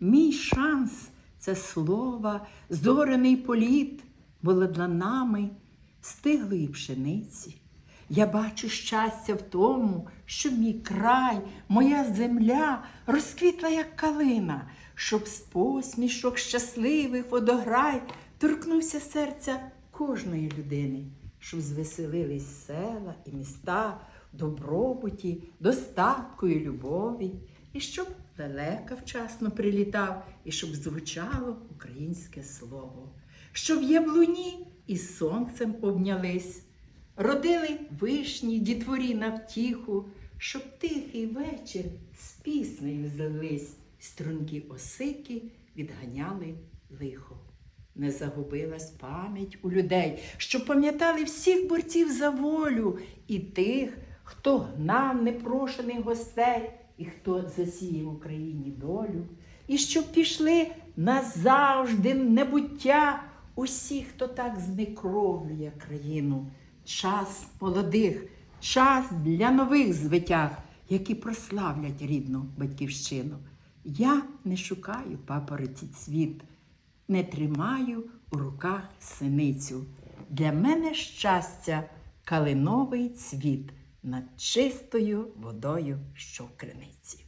мій шанс це слова, зоряний політ, було нами стиглої пшениці. Я бачу щастя в тому, що мій край, моя земля розквітла, як калина, щоб з посмішок щасливих водограй торкнувся серця кожної людини, щоб звеселились села і міста добробуті, достатку і любові, і щоб лелека вчасно прилітав, і щоб звучало українське слово, щоб яблуні і сонцем обнялись. Родили вишні, дітворі на втіху, щоб тихий вечір з піснею злились, струнки осики відганяли лихо. Не загубилась пам'ять у людей, щоб пам'ятали всіх борців за волю і тих, хто гнав непрошених гостей, і хто засіяв Україні долю, і щоб пішли назавжди в небуття усі, хто так знекровлює країну. Час молодих, час для нових звитяг, які прославлять рідну батьківщину. Я не шукаю папороті цвіт, не тримаю у руках синицю. Для мене щастя калиновий цвіт над чистою водою, що в криниці.